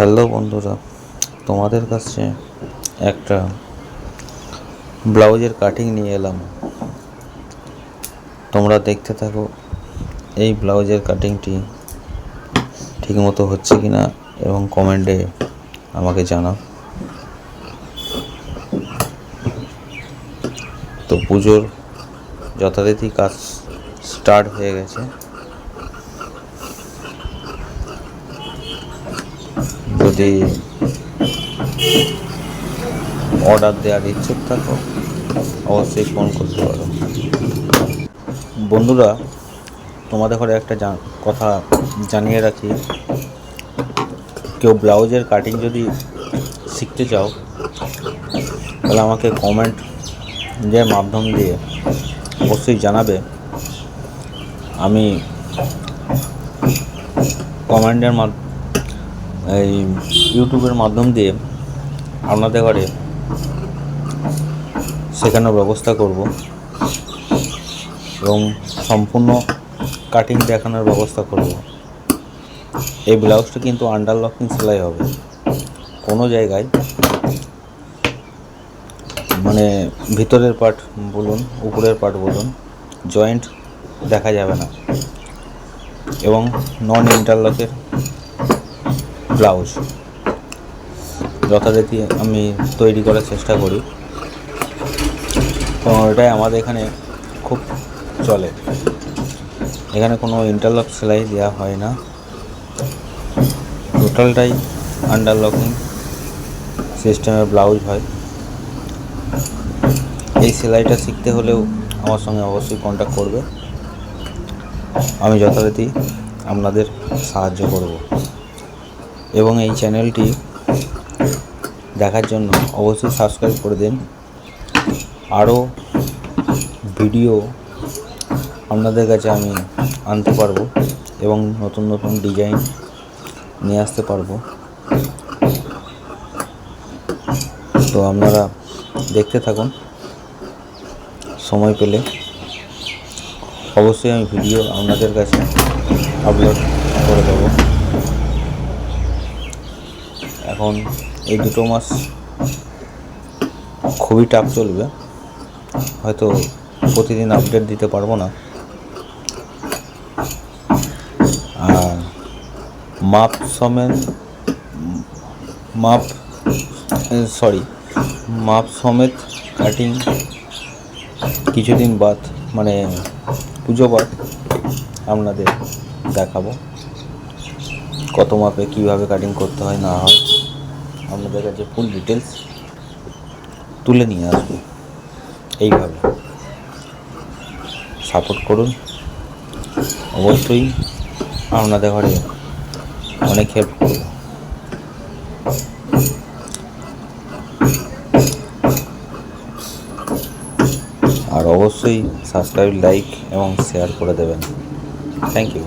Hello বন্ধুরা, তোমাদের কাছে একটা ব্লাউজের কাটিং নিয়ে এলাম। তোমরা দেখতে থাকো, এই ব্লাউজের কাটিংটি ঠিকমতো হচ্ছে কি না এবং কমেন্টে আমাকে জানাও। তো পুজোর যথারীতি কাজ স্টার্ট হয়ে গেছে। যদি অর্ডার দেওয়ার ইচ্ছুক থাকো, অবশ্যই ফোন করতে পারো। বন্ধুরা, তোমাদের ঘরে একটা কথা জানিয়ে রাখি। কেউ ব্লাউজের কাটিং যদি শিখতে চাও, তাহলে আমাকে কমেন্ট যে মাধ্যম দিয়ে অবশ্যই জানাবে। আমি কমেন্টের মাধ্যমে এই ইউটিউবের মাধ্যম দিয়ে আপনাদের ঘরে শেখানোর ব্যবস্থা করব এবং সম্পূর্ণ কাটিং দেখানোর ব্যবস্থা করব। এই ব্লাউজটা কিন্তু আন্ডারলকিং সেলাই হবে। কোনো জায়গায় মানে ভিতরের পার্ট বলুন, উপরের পার্ট বলুন জয়েন্ট দেখা যাবে না। এবং নন ইন্টারলকের ব্লাউজ। যথারীতি আমি তৈরি করার চেষ্টা করি। তো এটাই আমাদের এখানে খুব চলে। এখানে কোনো ইন্টারলক সেলাই দেওয়া হয় না। টোটালটাই আন্ডারলকিং সিস্টেমের ব্লাউজ হয়। এই সেলাইটা শিখতে হলেও আমার সঙ্গে অবশ্যই কন্ট্যাক্ট করবে। আমি যথারীতি আপনাদের সাহায্য করব। এবং এই চ্যানেলটি দেখার জন্য অবশ্যই সাবস্ক্রাইব করে দিন। আরও ভিডিও আপনাদের কাছে আমি আনতে পারব এবং নতুন নতুন ডিজাইন নিয়ে আসতে পারব। তো আপনারা দেখতে থাকুন। সময় পেলে অবশ্যই আমি ভিডিও আপনাদের কাছে আপলোড করে দেবো। এখন এই দুটো মাস খুবই টাফ চলবে। হয়তো প্রতিদিন আপডেট দিতে পারব না। আর মাপ সমেত, মাপ সরি মাপ সমেত কাটিং কিছুদিন বাদ মানে পুজো বাদ আপনাদের দেখাবো। কত মাপে কীভাবে কাটিং করতে হয় না হয়। আপনাদের কাছে ফুল ডিটেলস তুলে নিয়ে আসব। এইভাবে। সাপোর্ট করুন। অবশ্যই আপনাদের ঘরে অনেক হেল্প করব। আর অবশ্যই সাবস্ক্রাইব লাইক এবং শেয়ার করে দেবেন। Thank you